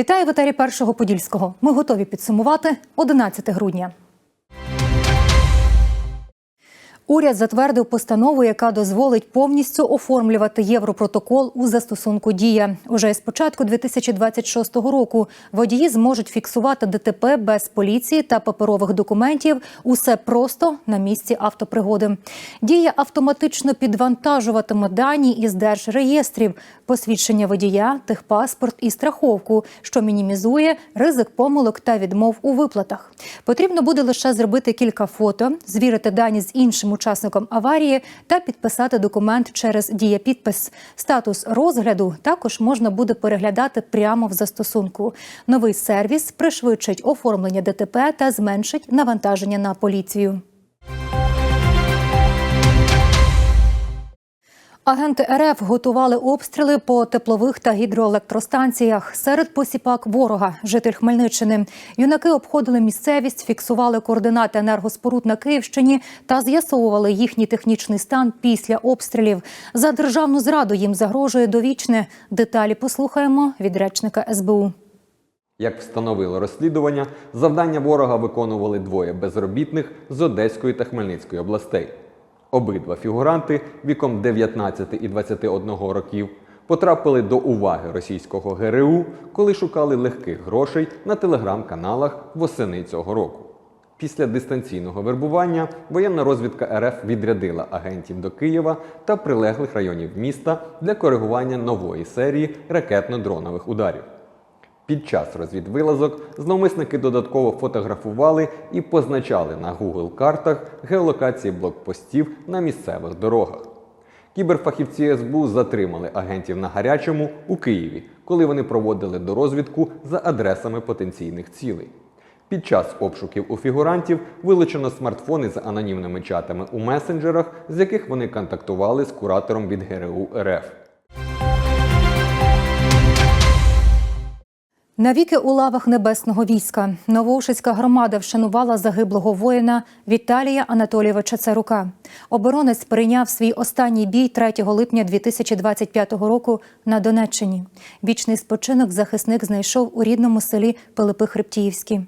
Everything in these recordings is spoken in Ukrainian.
Вітаю в етері першого подільського. Ми готові підсумувати 11 грудня. Уряд затвердив постанову, яка дозволить повністю оформлювати європротокол у застосунку дія. Уже з початку 2026 року водії зможуть фіксувати ДТП без поліції та паперових документів. Усе просто на місці автопригоди. Дія автоматично підвантажуватиме дані із держреєстрів, посвідчення водія, техпаспорт і страховку, що мінімізує ризик помилок та відмов у виплатах. Потрібно буде лише зробити кілька фото, звірити дані з іншим учасником аварії та підписати документ через дієпідпис. Статус розгляду також можна буде переглядати прямо в застосунку. Новий сервіс пришвидшить оформлення ДТП та зменшить навантаження на поліцію. Агенти РФ готували обстріли по теплових та гідроелектростанціях серед посіпак ворога, житель Хмельниччини. Юнаки обходили місцевість, фіксували координати енергоспоруд на Київщині та з'ясовували їхній технічний стан після обстрілів. За державну зраду їм загрожує довічне. Деталі послухаємо від речника СБУ. Як встановило розслідування, завдання ворога виконували двоє безробітних з Одеської та Хмельницької областей. Обидва фігуранти віком 19 і 21 років потрапили до уваги російського ГРУ, коли шукали легких грошей на телеграм-каналах восени цього року. Після дистанційного вербування воєнна розвідка РФ відрядила агентів до Києва та прилеглих районів міста для коригування нової серії ракетно-дронових ударів. Під час розвідвилазок зловмисники додатково фотографували і позначали на Google картах геолокації блокпостів на місцевих дорогах. Кіберфахівці СБУ затримали агентів на гарячому у Києві, коли вони проводили дорозвідку за адресами потенційних цілей. Під час обшуків у фігурантів вилучено смартфони з анонімними чатами у месенджерах, з яких вони контактували з куратором від ГРУ РФ. Навіки у лавах небесного війська Новоушицька громада вшанувала загиблого воїна Віталія Анатолійовича Царука. Оборонець прийняв свій останній бій 3 липня 2025 року на Донеччині. Вічний спочинок захисник знайшов у рідному селі Пилипи Хребтіївські.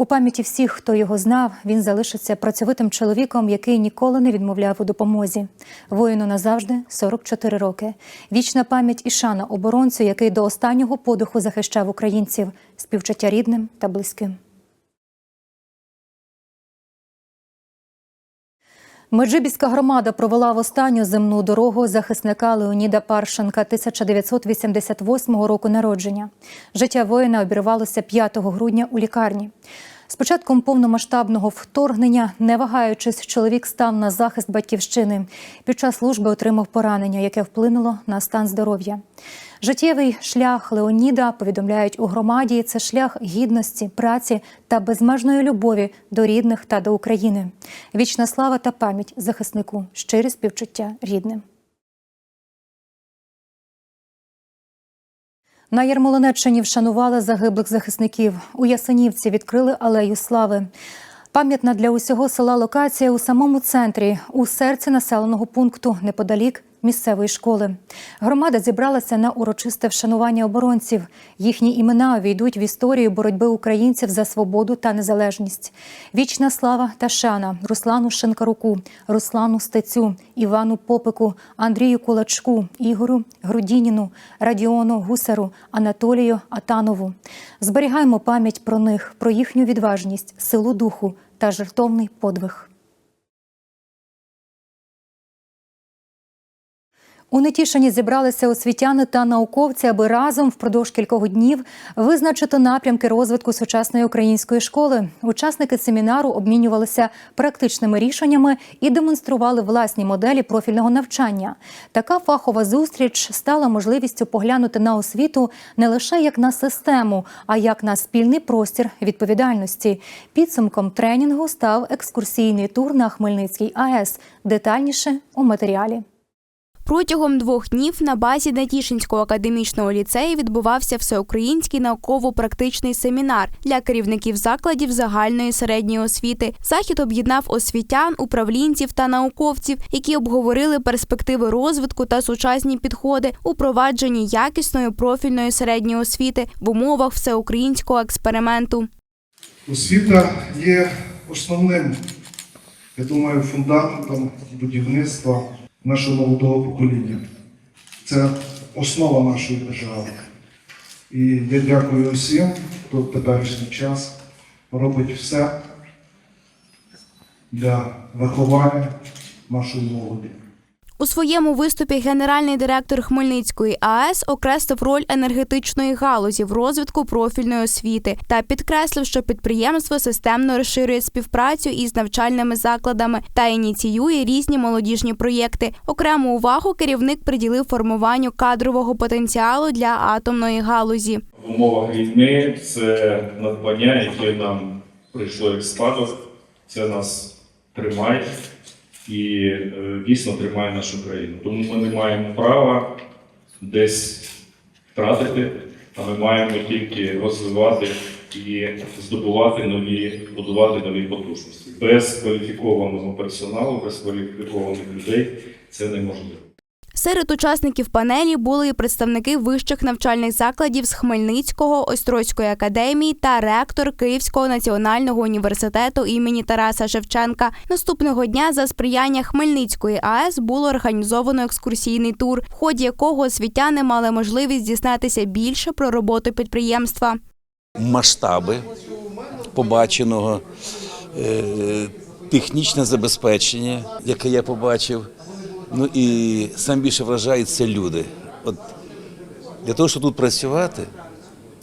У пам'яті всіх, хто його знав, він залишиться працьовитим чоловіком, який ніколи не відмовляв у допомозі. Воїну назавжди 44 роки. Вічна пам'ять і шана оборонцю, який до останнього подиху захищав українців, співчуття рідним та близьким. Меджибіська громада провела в останню земну дорогу захисника Леоніда Паршенка 1988 року народження. Життя воїна обірвалося 5 грудня у лікарні. З початком повномасштабного вторгнення, не вагаючись, чоловік став на захист батьківщини. Під час служби отримав поранення, яке вплинуло на стан здоров'я. Життєвий шлях Леоніда повідомляють у громаді. Це шлях гідності, праці та безмежної любові до рідних та до України. Вічна слава та пам'ять захиснику, щирі співчуття рідним. На Ярмолинеччині вшанували загиблих захисників. У Ясенівці відкрили алею слави. Пам'ятна для усього села локація у самому центрі, у серці населеного пункту, неподалік місцевої школи. Громада зібралася на урочисте вшанування оборонців. Їхні імена увійдуть в історію боротьби українців за свободу та незалежність. Вічна слава та шана Руслану Шенкаруку, Руслану Стецю, Івану Попику, Андрію Кулачку, Ігору Грудініну, Радіону Гусару, Анатолію Атанову. Зберігаємо пам'ять про них, про їхню відважність, силу духу та жертовний подвиг. У Нетішині зібралися освітяни та науковці, аби разом впродовж кількох днів визначити напрямки розвитку сучасної української школи. Учасники семінару обмінювалися практичними рішеннями і демонстрували власні моделі профільного навчання. Така фахова зустріч стала можливістю поглянути на освіту не лише як на систему, а як на спільний простір відповідальності. Підсумком тренінгу став екскурсійний тур на Хмельницький АЕС. Детальніше у матеріалі. Протягом двох днів на базі Натішинського академічного ліцею відбувався всеукраїнський науково-практичний семінар для керівників закладів загальної середньої освіти. Захід об'єднав освітян, управлінців та науковців, які обговорили перспективи розвитку та сучасні підходи у провадженні якісної профільної середньої освіти в умовах всеукраїнського експерименту. Освіта є основним, я думаю, фундаментом будівництва нашого молодого покоління. Це основа нашої держави. І я дякую усім, хто в теперішній час робить все для виховання нашої молоді. У своєму виступі генеральний директор Хмельницької АЕС окреслив роль енергетичної галузі в розвитку профільної освіти та підкреслив, що підприємство системно розширює співпрацю із навчальними закладами та ініціює різні молодіжні проєкти. Окрему увагу керівник приділив формуванню кадрового потенціалу для атомної галузі. В умовах війни це надбання, яке нам прийшло як спадок, це нас тримає і е, дійсно тримає нашу країну. Тому ми не маємо права десь втратити, а ми маємо тільки розвивати і здобувати нові, будувати нові потужності. Без кваліфікованого персоналу, без кваліфікованих людей це неможливо. Серед учасників панелі були і представники вищих навчальних закладів з Хмельницького, Острозької академії та ректор Київського національного університету імені Тараса Шевченка. Наступного дня за сприяння Хмельницької АЕС було організовано екскурсійний тур, в ході якого освітяни мали можливість дізнатися більше про роботу підприємства. масштаби побаченого, е, технічне забезпечення, яке я побачив. Ну і сам більше вражає це люди. От для того, щоб тут працювати,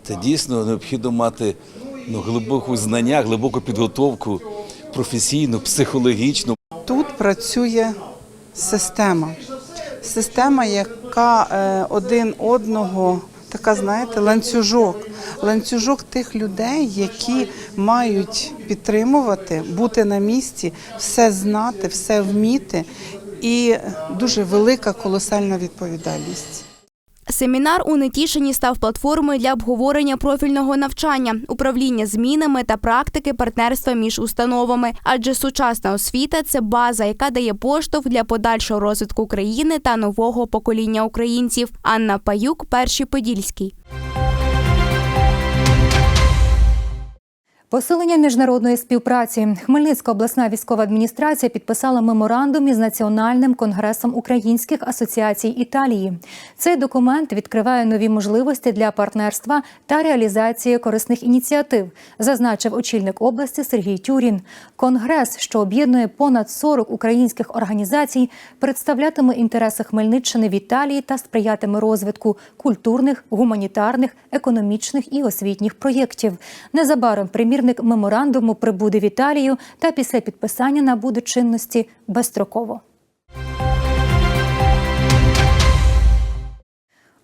це дійсно необхідно мати ну, глибоку знання, глибоку підготовку професійну, психологічну. Тут працює система. Система, яка е, один одного, така, знаєте, ланцюжок. Ланцюжок тих людей, які мають підтримувати, бути на місці, все знати, все вміти. І дуже велика колосальна відповідальність. Семінар у Нетішині став платформою для обговорення профільного навчання, управління змінами та практики партнерства між установами. Адже сучасна освіта це база, яка дає поштовх для подальшого розвитку країни та нового покоління українців. Анна Паюк, перший подільський. Посилення міжнародної співпраці. Хмельницька обласна військова адміністрація підписала меморандум із Національним конгресом українських асоціацій Італії. Цей документ відкриває нові можливості для партнерства та реалізації корисних ініціатив, зазначив очільник області Сергій Тюрін. Конгрес, що об'єднує понад 40 українських організацій, представлятиме інтереси Хмельниччини в Італії та сприятиме розвитку культурних, гуманітарних, економічних і освітніх проєктів. Незабаром примірник меморандуму прибуде в Італію та після підписання набуде чинності безстроково.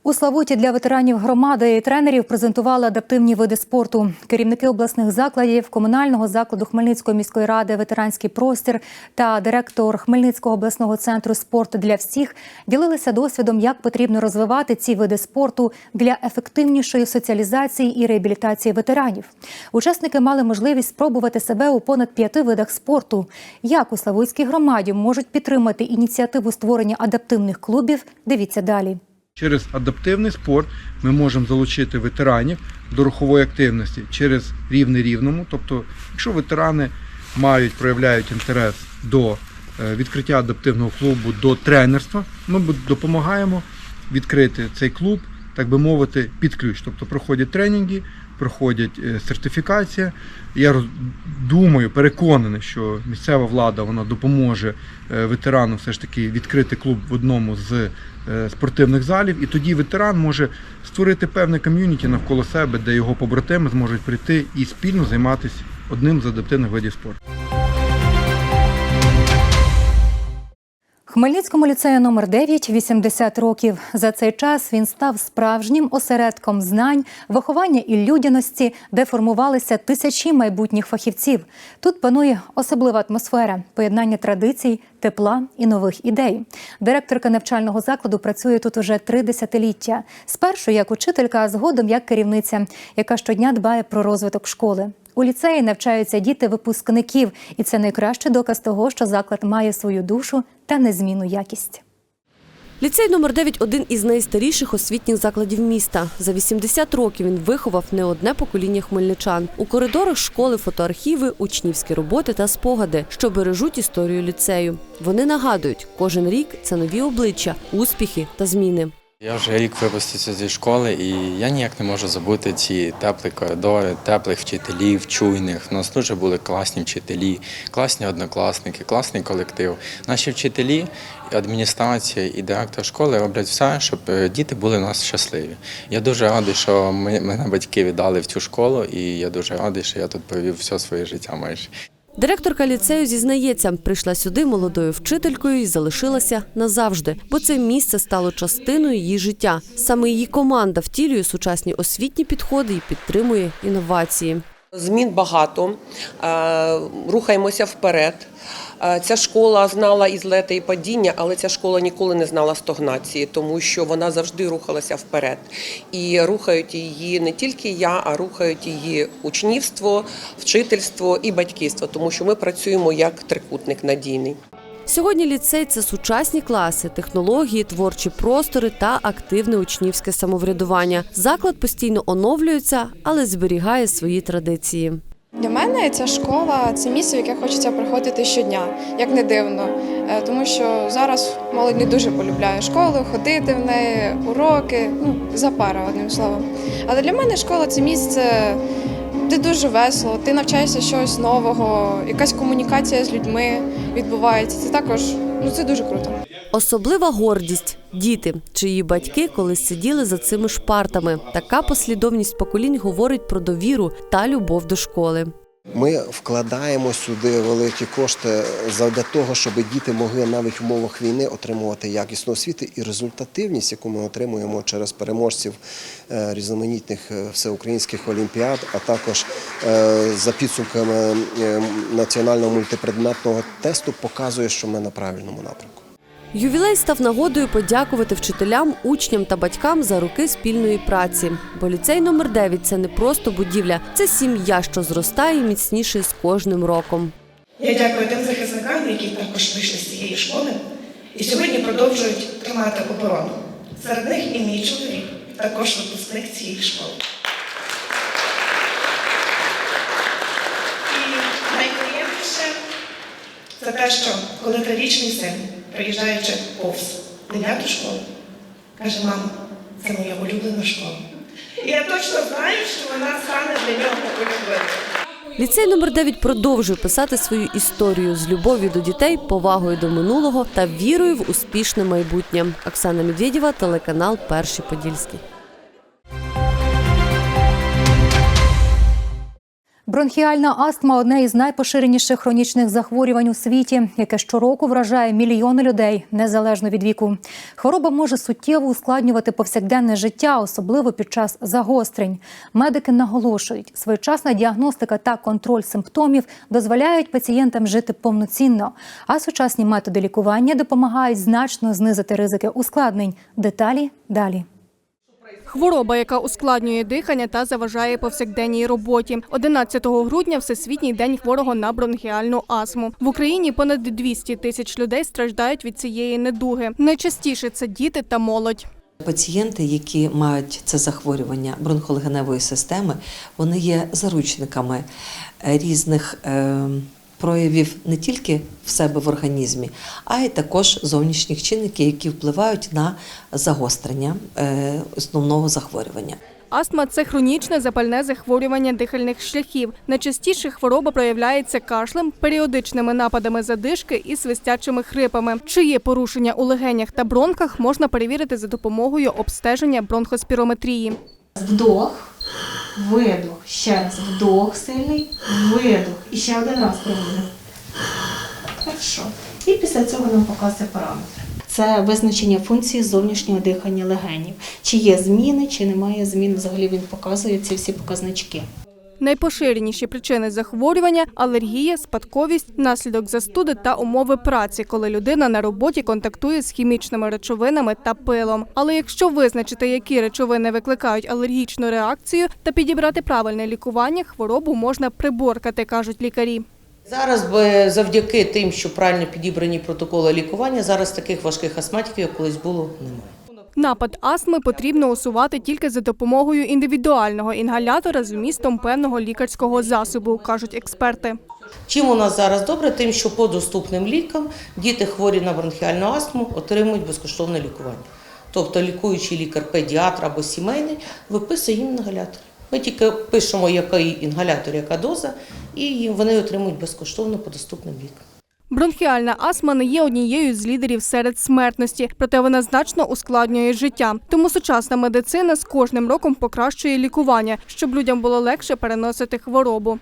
У Славуті для ветеранів громади і тренерів презентували адаптивні види спорту. Керівники обласних закладів, комунального закладу Хмельницької міської ради, ветеранський простір та директор Хмельницького обласного центру спорт для всіх ділилися досвідом, як потрібно розвивати ці види спорту для ефективнішої соціалізації і реабілітації ветеранів. Учасники мали можливість спробувати себе у понад п'яти видах спорту. Як у Славутській громаді можуть підтримати ініціативу створення адаптивних клубів? Дивіться далі. Через адаптивний спорт ми можемо залучити ветеранів до рухової активності через рівне рівному. Тобто, якщо ветерани мають, проявляють інтерес до е, відкриття адаптивного клубу, до тренерства, ми допомагаємо відкрити цей клуб, так би мовити, під ключ. Тобто проходять тренінги, проходять е, сертифікація. Я думаю, переконаний, що місцева влада вона допоможе е, ветерану все ж таки відкрити клуб в одному з е, спортивних залів, і тоді ветеран може створити певне ком'юніті навколо себе, де його побратими зможуть прийти і спільно займатися одним з адаптивних видів спорту. Хмельницькому ліцею номер 9 – 80 років. За цей час він став справжнім осередком знань, виховання і людяності, де формувалися тисячі майбутніх фахівців. Тут панує особлива атмосфера, поєднання традицій, тепла і нових ідей. Директорка навчального закладу працює тут уже три десятиліття. Спершу як учителька, а згодом як керівниця, яка щодня дбає про розвиток школи. У ліцеї навчаються діти випускників, і це найкращий доказ того, що заклад має свою душу та незмінну якість. Ліцей номер 9 – один із найстаріших освітніх закладів міста. За 80 років він виховав не одне покоління хмельничан. У коридорах школи фотоархіви, учнівські роботи та спогади, що бережуть історію ліцею. Вони нагадують, кожен рік це нові обличчя, успіхи та зміни. Я вже рік випустився зі школи, і я ніяк не можу забути ці теплі коридори, теплих вчителів, чуйних. У нас дуже були класні вчителі, класні однокласники, класний колектив. Наші вчителі, адміністрація і директор школи роблять все, щоб е, діти були у нас щасливі. Я дуже радий, що мене батьки віддали в цю школу, і я дуже радий, що я тут провів все своє життя майже. Директорка ліцею зізнається, прийшла сюди молодою вчителькою і залишилася назавжди, бо це місце стало частиною її життя. Саме її команда втілює сучасні освітні підходи і підтримує інновації. Змін багато, е, рухаємося вперед. Е, Ця школа знала і злети, і падіння, але ця школа ніколи не знала стогнації, тому що вона завжди рухалася вперед. І рухають її не тільки я, а рухають її учнівство, вчительство і батьківство, тому що ми працюємо як трикутник надійний. Сьогодні ліцей це сучасні класи, технології, творчі простори та активне учнівське самоврядування. Заклад постійно оновлюється, але зберігає свої традиції. Для мене ця школа це місце, в яке хочеться приходити щодня, як не дивно. Е, Тому що зараз молодь не дуже полюбляє школу, ходити в неї, уроки, ну, запара, одним словом. Але для мене школа це місце, де дуже весело, ти навчаєшся щось нового, якась комунікація з людьми відбувається. Це також ну, це дуже круто. Особлива гордість діти, чиї батьки колись сиділи за цими ж партами. Така послідовність поколінь говорить про довіру та любов до школи. Ми вкладаємо сюди великі кошти задля того, щоб діти могли навіть в умовах війни отримувати якісну освіту і результативність, яку ми отримуємо через переможців е, різноманітних е, всеукраїнських олімпіад, а також е, за підсумками національного мультипредметного тесту, показує, що ми на правильному напрямку. Ювілей став нагодою подякувати вчителям, учням та батькам за роки спільної праці. Бо ліцей номер 9 – це не просто будівля, це сім'я, що зростає міцніше з кожним роком. Я дякую тим захисникам, які також вийшли з цієї школи і сьогодні продовжують тримати оборону. Серед них і мій чоловік, також випускник цієї школи. І найприємніше це те, що коли трирічний син, приїжджаючи повз дев'яту школу, каже, мама, це моя улюблена школа. І я точно знаю, що вона стане для нього улюбленою. Ліцей номер 9 продовжує писати свою історію з любов'ю до дітей, повагою до минулого та вірою в успішне майбутнє. Оксана Медведєва, телеканал Перший Подільський. Бронхіальна астма одне із найпоширеніших хронічних захворювань у світі, яке щороку вражає мільйони людей незалежно від віку. Хвороба може суттєво ускладнювати повсякденне життя, особливо під час загострень. Медики наголошують, своєчасна діагностика та контроль симптомів дозволяють пацієнтам жити повноцінно. А сучасні методи лікування допомагають значно знизити ризики ускладнень. Деталі далі. Хвороба, яка ускладнює дихання та заважає повсякденній роботі. 11 грудня Всесвітній день хворого на бронхіальну астму. В Україні понад 200 тисяч людей страждають від цієї недуги. Найчастіше це діти та молодь. Пацієнти, які мають це захворювання бронхолегеневої системи, вони є заручниками різних е, проявів не тільки в себе в організмі, а й також зовнішніх чинників, які впливають на загострення е, основного захворювання. Астма це хронічне запальне захворювання дихальних шляхів. Найчастіше хвороба проявляється кашлем, періодичними нападами задишки і свистячими хрипами. Чи є порушення у легенях та бронхах, можна перевірити за допомогою обстеження бронхоспірометрії. Вдох, видох. Ще раз вдох сильний, видох. І ще один раз проводимо. І після цього нам показує параметри. Це визначення функції зовнішнього дихання легенів. Чи є зміни, чи немає змін. Взагалі він показує ці всі показнички. Найпоширеніші причини захворювання алергія, спадковість, наслідок застуди та умови праці, коли людина на роботі контактує з хімічними речовинами та пилом. Але якщо визначити, які речовини викликають алергічну реакцію та підібрати правильне лікування, хворобу можна приборкати, кажуть лікарі. Зараз завдяки тим, що правильно підібрані протоколи лікування, зараз таких важких астматиків, як колись було, немає. Напад астми потрібно усувати тільки за допомогою індивідуального інгалятора з вмістом певного лікарського засобу, кажуть експерти. Чим у нас зараз добре? Тим, що по доступним лікам діти хворі на бронхіальну астму отримують безкоштовне лікування. Тобто лікуючий лікар, педіатр або сімейний виписує їм інгалятор. Ми тільки пишемо, який інгалятор, яка доза, і вони отримують безкоштовно по доступним лікам. Бронхіальна астма не є однією з лідерів серед смертності, проте вона значно ускладнює життя. Тому сучасна медицина з кожним роком покращує лікування, щоб людям було легше переносити хворобу.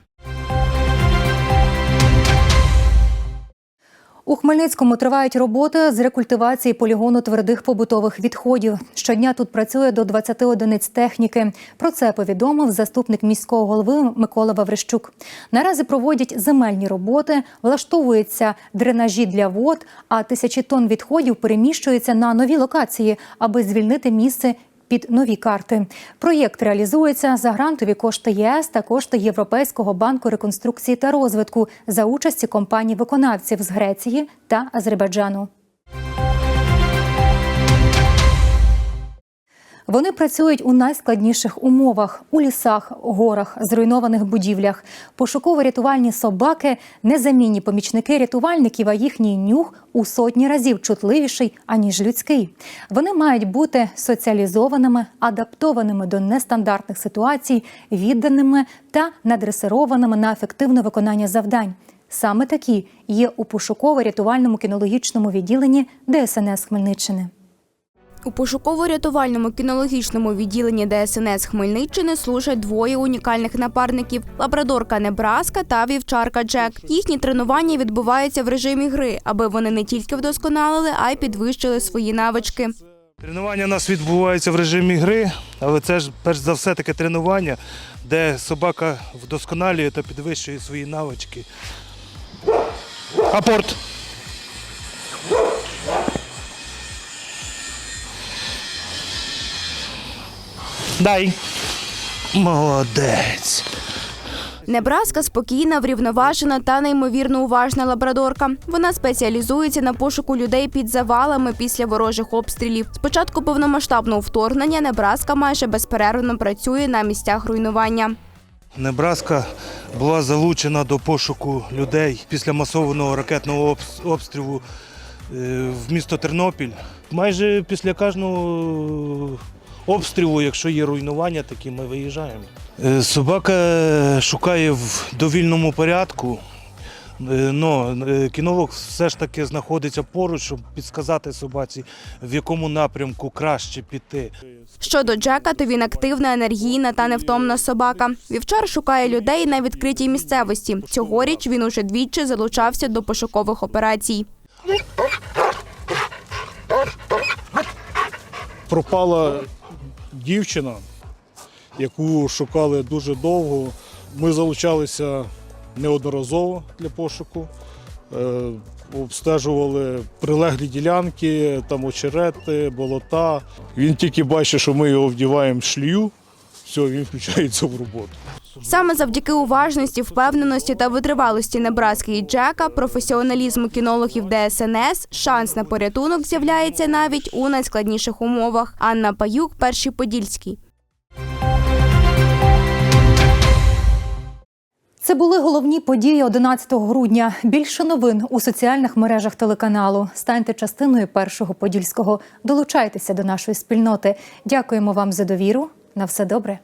У Хмельницькому тривають роботи з рекультивації полігону твердих побутових відходів. Щодня тут працює до 20 одиниць техніки. Про це повідомив заступник міського голови Микола Ваврищук. Наразі проводять земельні роботи, влаштовуються дренажі для вод, а тисячі тонн відходів переміщуються на нові локації, аби звільнити місце під нові карти. Проєкт реалізується за грантові кошти ЄС та кошти Європейського банку реконструкції та розвитку за участі компаній виконавців з Греції та Азербайджану. Вони працюють у найскладніших умовах у лісах, горах, зруйнованих будівлях. Пошуково-рятувальні собаки незамінні помічники рятувальників, а їхній нюх у сотні разів чутливіший аніж людський. Вони мають бути соціалізованими, адаптованими до нестандартних ситуацій, відданими та надресированими на ефективне виконання завдань. Саме такі є у пошуково-рятувальному кінологічному відділенні ДСНС Хмельниччини. У пошуково-рятувальному кінологічному відділенні ДСНС Хмельниччини служать двоє унікальних напарників лабрадорка Небраска та вівчарка Джек. Їхні тренування відбуваються в режимі гри, аби вони не тільки вдосконалили, а й підвищили свої навички. Тренування у нас відбувається в режимі гри, але це ж перш за все таке тренування, де собака вдосконалює та підвищує свої навички. Апорт! Дай. Молодець. Небраска спокійна, врівноважена та неймовірно уважна лабрадорка. Вона спеціалізується на пошуку людей під завалами після ворожих обстрілів. З початку повномасштабного вторгнення Небраска майже безперервно працює на місцях руйнування. Небраска була залучена до пошуку людей після масованого ракетного обстрілу е, в місто Тернопіль. Майже після кожного обстрілу, якщо є руйнування, такі ми виїжджаємо. Е, Собака шукає в довільному порядку. але кінолог все ж таки знаходиться поруч, щоб підсказати собаці, в якому напрямку краще піти. Щодо Джека, то він активна, енергійна та невтомна собака. Вівчар шукає людей на відкритій місцевості. Цьогоріч він уже двічі залучався до пошукових операцій. пропала дівчина, яку шукали дуже довго. Ми залучалися неодноразово для пошуку, е, обстежували прилеглі ділянки, там очерети, болота. Він тільки бачить, що ми його вдіваємо в шлію, все, він включається в роботу. Саме завдяки уважності, впевненості та витривалості Небраски і Джека, професіоналізму кінологів ДСНС, шанс на порятунок з'являється навіть у найскладніших умовах. Анна Паюк, перший подільський. Це були головні події 11 грудня. Більше новин у соціальних мережах телеканалу. Станьте частиною першого подільського. Долучайтеся до нашої спільноти. Дякуємо вам за довіру. На все добре.